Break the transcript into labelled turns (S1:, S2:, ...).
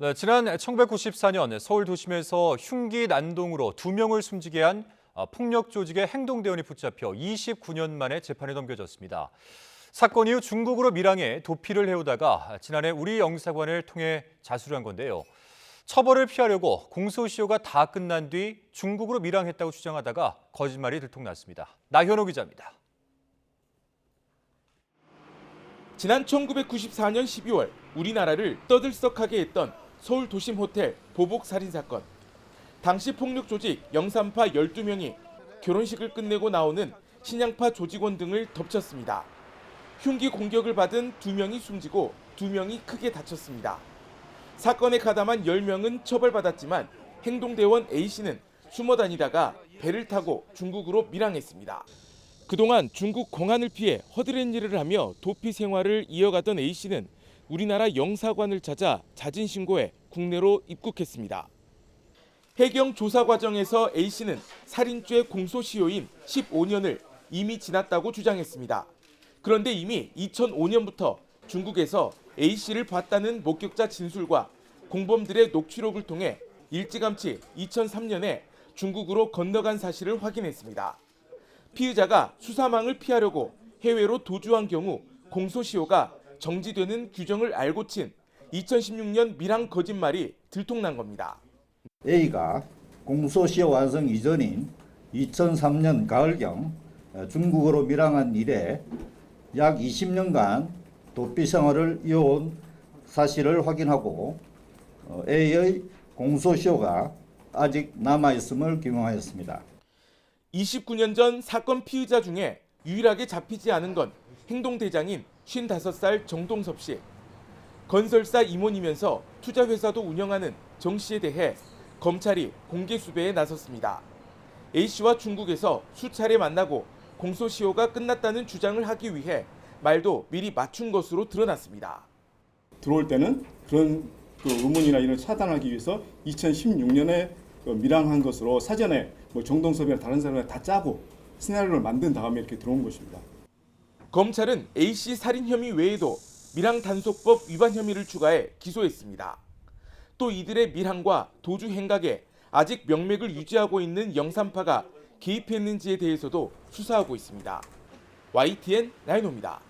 S1: 네, 지난 1994년 서울 도심에서 흉기 난동으로 두 명을 숨지게 한 아, 폭력 조직의 행동 대원이 붙잡혀 29년 만에 재판에 넘겨졌습니다. 사건 이후 중국으로 밀항해 도피를 해오다가 지난해 우리 영사관을 통해 자수를 한 건데요. 처벌을 피하려고 공소시효가 다 끝난 뒤 중국으로 밀항했다고 주장하다가 거짓말이 들통났습니다. 나현호 기자입니다.
S2: 지난 1994년 12월 우리나라를 떠들썩하게 했던 서울 도심 호텔 보복 살인 사건. 당시 폭력 조직 영산파 12명이 결혼식을 끝내고 나오는 신양파 조직원 등을 덮쳤습니다. 흉기 공격을 받은 2명이 숨지고 2명이 크게 다쳤습니다. 사건에 가담한 10명은 처벌받았지만 행동대원 A씨는 숨어 다니다가 배를 타고 중국으로 밀항했습니다. 그동안 중국 공안을 피해 허드렛 일을 하며 도피 생활을 이어가던 A씨는 우리나라 영사관을 찾아 자진 신고해 국내로 입국했습니다. 해경 조사 과정에서 A씨는 살인죄 공소시효인 15년을 이미 지났다고 주장했습니다. 그런데 이미 2005년부터 중국에서 A씨를 봤다는 목격자 진술과 공범들의 녹취록을 통해 일찌감치 2003년에 중국으로 건너간 사실을 확인했습니다. 피의자가 수사망을 피하려고 해외로 도주한 경우 공소시효가 정지되는 규정을 알고 친 2016년 밀항 거짓말이 들통난 겁니다.
S3: A가 공소시효 완성 이전인 2003년 가을경 어, 중국으로 밀항한 이래 약 20년간 도피 생활을 이어온 사실을 확인하고 어, A의 공소시효가 아직 남아 있음을 규명하였습니다.
S2: 29년 전 사건 피의자 중에 유일하게 잡히지 않은 건 행동대장인 55살 정동섭 씨. 건설사 임원이면서 투자회사도 운영하는 정 씨에 대해 검찰이 공개 수배에 나섰습니다. A 씨와 중국에서 수차례 만나고 공소시효가 끝났다는 주장을 하기 위해 말도 미리 맞춘 것으로 드러났습니다.
S4: 들어올 때는 그런 그 의문이나 이런 차단하기 위해서 2016년에 그 밀항한 것으로 사전에 뭐 정동섭이나 다른 사람을 다 짜고 시나리오를 만든 다음에 이렇게 들어온 것입니다.
S2: 검찰은 A 씨 살인 혐의 외에도 밀항 단속법 위반 혐의를 추가해 기소했습니다. 또 이들의 밀항과 도주 행각에 아직 명맥을 유지하고 있는 영산파가 개입했는지에 대해서도 수사하고 있습니다. YTN 나인호입니다.